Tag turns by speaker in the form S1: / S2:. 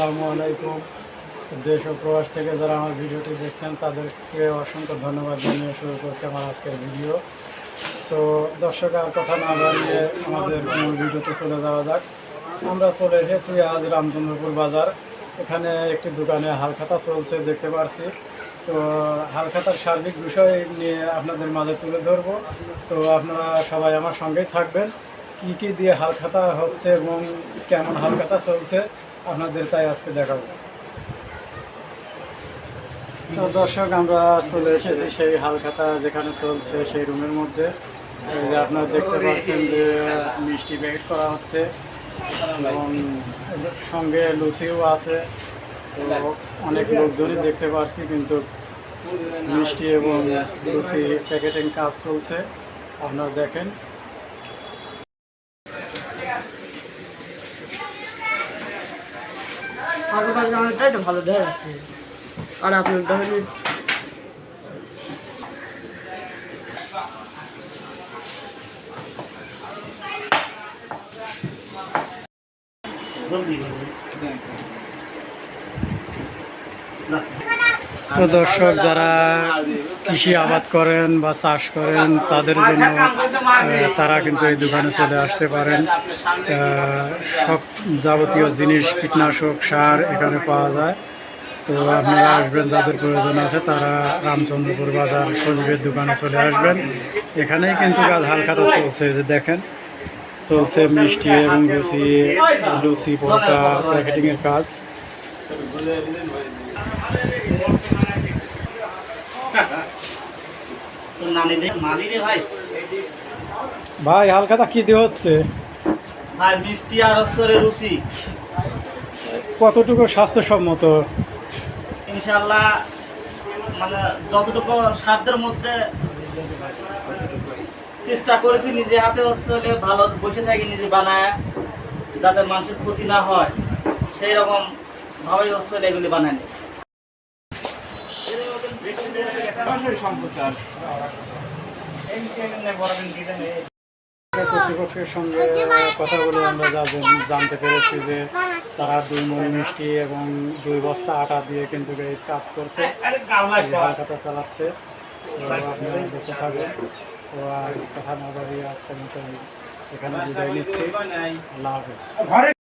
S1: আসসালামু আলাইকুম। দেশ ও প্রবাস থেকে যারা আমার ভিডিওটি দেখছেন, তাদেরকে অসংখ্য ধন্যবাদ জানিয়ে শুরু করছে আমার আজকের ভিডিও। তো দর্শক, আর কথা না বাড়িয়ে আমাদের ভিডিওতে চলে যাওয়া যাক। আমরা চলে এসেছি আজ রামচন্দ্রপুর বাজার। এখানে একটি দোকানে হালখাতা চলছে, দেখতে পারছি। তো হালখাতার সার্বিক বিষয় নিয়ে আপনাদের মাঝে তুলে ধরবো। তো আপনারা সবাই আমার সঙ্গেই থাকবেন। কী কী দিয়ে হালখাতা হচ্ছে এবং কেমন হালখাতা চলছে আপনাদের তাই আজকে দেখাবো। তো দর্শক, আমরা চলে এসেছি সেই হালখাতা যেখানে চলছে সেই রুমের মধ্যে। আপনারা দেখতে পাচ্ছেন যে মিষ্টি প্যাকেট করা হচ্ছে এবং সঙ্গে লুচিও আছে। অনেক লোকজনই দেখতে পাচ্ছি কিন্তু মিষ্টি এবং লুচি প্যাকেটিং কাজ চলছে। আপনারা দেখেন।
S2: আগেকার জামাটাই তো ভালো দেয় আর আপনার দেখেন
S1: তো দর্শক যারা কৃষি আবাদ করেন বা চাষ করেন, তাদের জন্য তারা কিন্তু এই দোকানে চলে আসতে পারেন। সব যাবতীয় জিনিস, কীটনাশক, সার এখানে পাওয়া যায়। তো আপনারা আসবেন, যাদের প্রয়োজন আছে, তারা রামচন্দ্রপুর বাজার সজীবের দোকানে চলে আসবেন। এখানেই কিন্তু কাজ হালখাতা চলছে যে দেখেন। চলছে মিষ্টি এবং লুচি লুচি, পরোটা, প্যাকেটিংয়ের কাজ
S2: তোর নানি দেখ মানি রে ভাই।
S1: হালখাতা কী দিয়ে হচ্ছে?
S2: ভাই মিষ্টি আর অশ্বরে রুচি।
S1: কতটুকু স্বাস্থ্যসম্মত?
S2: ইনশাল্লাহ মানে যতটুকু সাধ্যের মধ্যে চেষ্টা করেছি নিজে হাতে হচ্ছে ভালো বসে থাকি নিজে বানায় যাতে মানুষের ক্ষতি না হয়। সেই রকম ভাবেই হচ্ছে এগুলি বানায়।
S1: কর্তৃপক্ষের সঙ্গে কথা বলে আমরা যা জানতে পেরেছি যে তারা দুই মন মিষ্টি এবং দুই বস্তা আটা দিয়ে কিন্তু এই কাজ করছে। এই চালাচ্ছে। তো আপনারা দেখতে থাকবেন তো আর কথা না বাড়িয়ে আজকের মতো এখানে বিদায় নিচ্ছি। আল্লাহ হাফেজ।